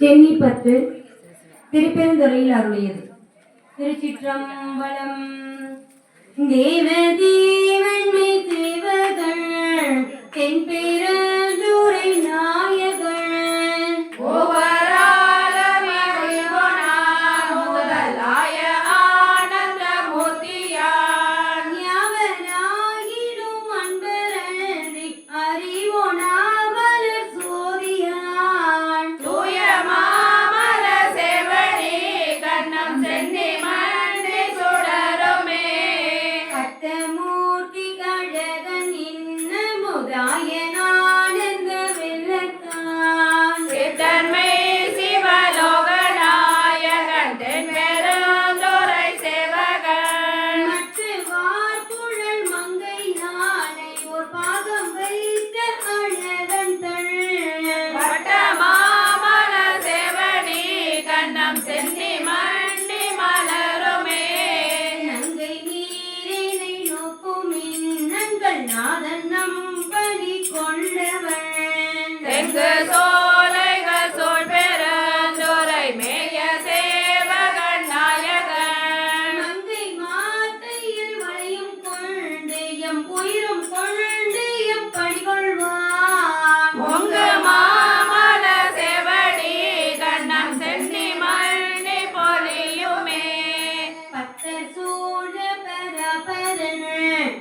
சென்னி பத்து திருப்பெருந்துறையில் அருளியது. திருச்சிற்றம்பலம் தேவதே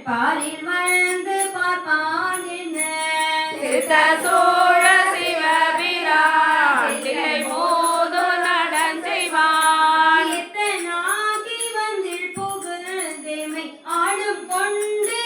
பாரில் மறந்து பார்ப்பான் என்ன? சித்த சோழ சிவபிரான் தினை போது நடன் செய்வான். இத்தனாகி வந்தில் புகழ்ந்தேமை ஆளும் கொண்டு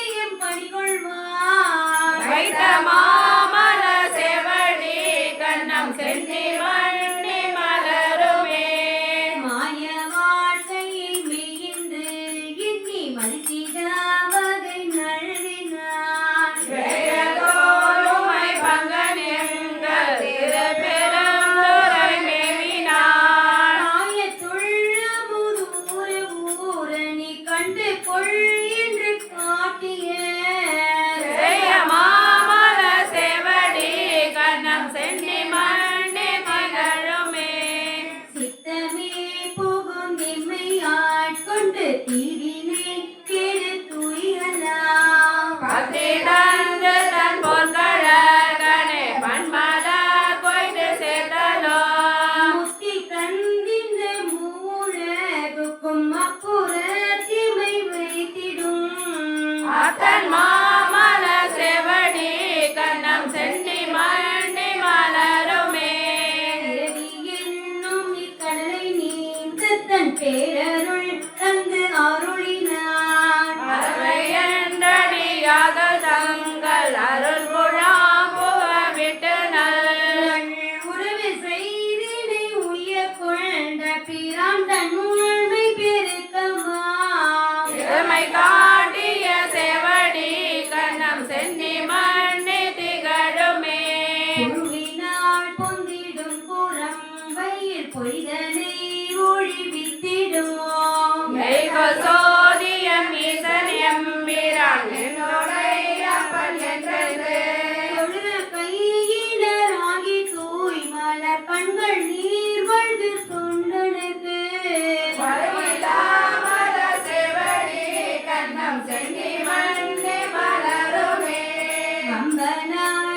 மாத்தன் மாமல செவடி கண்ணம் செண்டி மண்டி மலருமே. என்னும் இக்கடலை நீந்து தன் பேரருள் தந்து அருளினார். அவை என்றடியாக தங்கள் அருள் பிரான் தன் உண்மை பெருக்கமா மகனா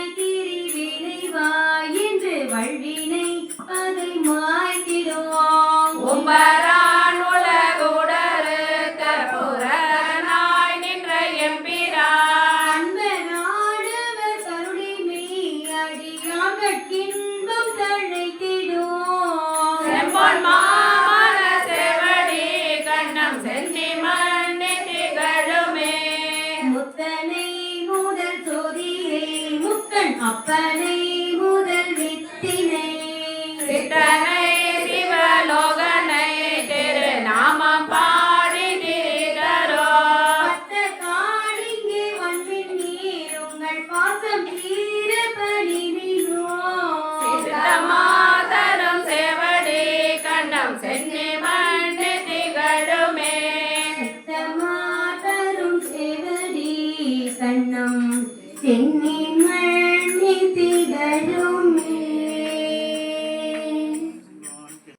அப்பனை முதல் வித்தினை. சித்தனை சிவலோகனை திரு நாமம் பாடி தீரோ பத்த காடிங்கே ஒன்றின் நீர் உங்கள் பாசம் தீர பணி மாதரம் சேவடி கண்டம் சென்னி மண்ணி திகழுமே. மாதரும்